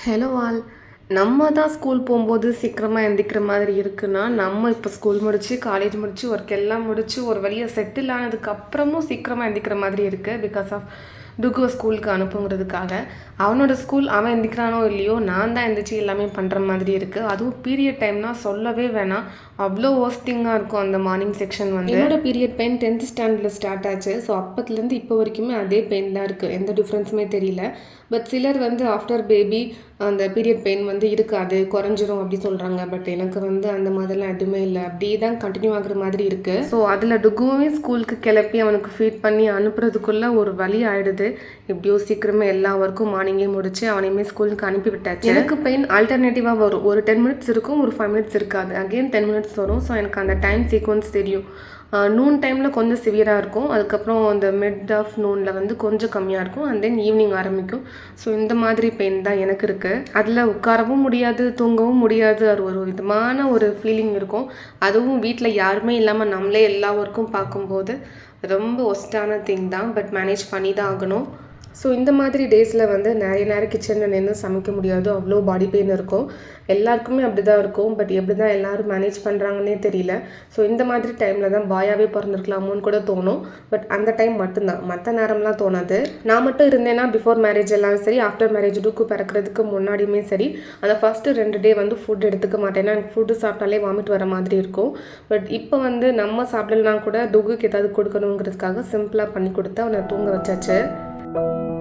Hello all நம்ம தான் school போகும்போது சீக்கிரமாக எந்திக்கிற மாதிரி இருக்குன்னா நம்ம இப்போ ஸ்கூல் முடிச்சு காலேஜ் முடிச்சு ஒர்க் எல்லாம் முடிச்சு ஒரு வழியாக செட்டில் ஆனதுக்கப்புறமும் சீக்கிரமாக எந்திக்கிற மாதிரி இருக்குது பிகாஸ் ஆஃப் டுகுவை ஸ்கூலுக்கு அனுப்புங்கிறதுக்காக. அவனோட ஸ்கூல் அவன் எந்திக்கிறானோ இல்லையோ நான் தான் எந்திரிச்சு எல்லாமே பண்ணுற மாதிரி இருக்குது அதுவும் பீரியட் டைம்னா சொல்லவே வேணாம். அவ்வளோ ஓஸ்டிங்காக இருக்கும் அந்த மார்னிங் செக்ஷன் வந்து. என்னோட பீரியட் பெயின் டென்த் ஸ்டாண்டர்டில் ஸ்டார்ட் ஆச்சு. ஸோ அப்பத்துலேருந்து இப்போ வரைக்குமே அதே பெயின் தான் இருக்குது எந்த டிஃப்ரென்ஸுமே தெரியல. பட் சிலர் வந்து ஆஃப்டர் பேபி அந்த பீரியட் பெயின் வந்து இருக்காது. குறைஞ்சிரும் அப்படி சொல்கிறாங்க பட் எனக்கு வந்து அந்த மாதிரிலாம் எதுவுமே இல்லை. அப்படியே தான் கண்டினியூ ஆகுற மாதிரி இருக்குது ஸோ அதில் டுகுவே ஸ்கூலுக்கு கிளப்பி அவனுக்கு ஃபீட் பண்ணி அனுப்புறதுக்குள்ளே ஒரு வழி ஆயிடுது எப்படியோ சீக்கிரமே எல்லா ஒர்க்கும் மார்னிங்கே முடிச்சு அவனையுமே ஸ்கூலுக்கு அனுப்பி விட்டாச்சு. எனக்கு பெயின் ஆல்டர்னேட்டிவாக வரும். ஒரு டென் மினிட்ஸ் இருக்கும் ஒரு ஃபைவ் மினிட்ஸ் இருக்காது. அகெயின் டென் மினிட்ஸ் வரும். ஸோ எனக்கு அந்த டைம் சீக்வன்ஸ் தெரியும். நூன் டைமில் கொஞ்சம் சிவியராக இருக்கும். அதுக்கப்புறம் அந்த மிட் ஆஃப் நூனில் வந்து கொஞ்சம் கம்மியாக இருக்கும். அண்ட் தென் ஈவினிங் ஆரம்பிக்கும். ஸோ இந்த மாதிரி பெயின் தான் எனக்கு இருக்குது அதில் உட்காரவும் முடியாது தூங்கவும் முடியாது. அது ஒரு விதமான ஒரு ஃபீலிங் இருக்கும். அதுவும் வீட்டில் யாருமே இல்லாமல் நம்மளே எல்லா ஒர்க்கும் பார்க்கும்போது ரொம்ப ஒஸ்டான திங் தான். பட் மேனேஜ் பண்ணி தான் ஆகணும். ஸோ இந்த மாதிரி டேஸில் வந்து நிறைய நேரம் கிச்சனில் நின்று சமைக்க முடியாது. அவ்வளோ பாடி பெயின் இருக்கும். எல்லாருக்குமே அப்படி தான் இருக்கும். பட் எப்படி தான் எல்லோரும் மேனேஜ் பண்ணுறாங்கன்னே தெரியல. ஸோ இந்த மாதிரி டைமில் தான் பாயாவே பிறந்திருக்கலாமோன்னு கூட தோணும். பட் அந்த டைம் மட்டும்தான். மற்ற நேரம்லாம் தோணாது. நான் மட்டும் இருந்தேன்னா பிஃபோர் மேரேஜ் எல்லாம் சரி ஆஃப்டர் மேரேஜ் டூக்கு பிறக்கிறதுக்கு முன்னாடியுமே சரி அந்த ஃபஸ்ட்டு ரெண்டு டே வந்து ஃபுட் எடுத்துக்க மாட்டேன். ஏன்னா எனக்கு ஃபுட்டு சாப்பிட்டாலே வாமிட் வர மாதிரி இருக்கும். பட் இப்போ வந்து நம்ம சாப்பிடலாம் கூட டுகுக்கு ஏதாவது கொடுக்கணுங்கிறதுக்காக சிம்பிளாக பண்ணி கொடுத்து அவனை தூங்க வச்சாச்சு. Thank you.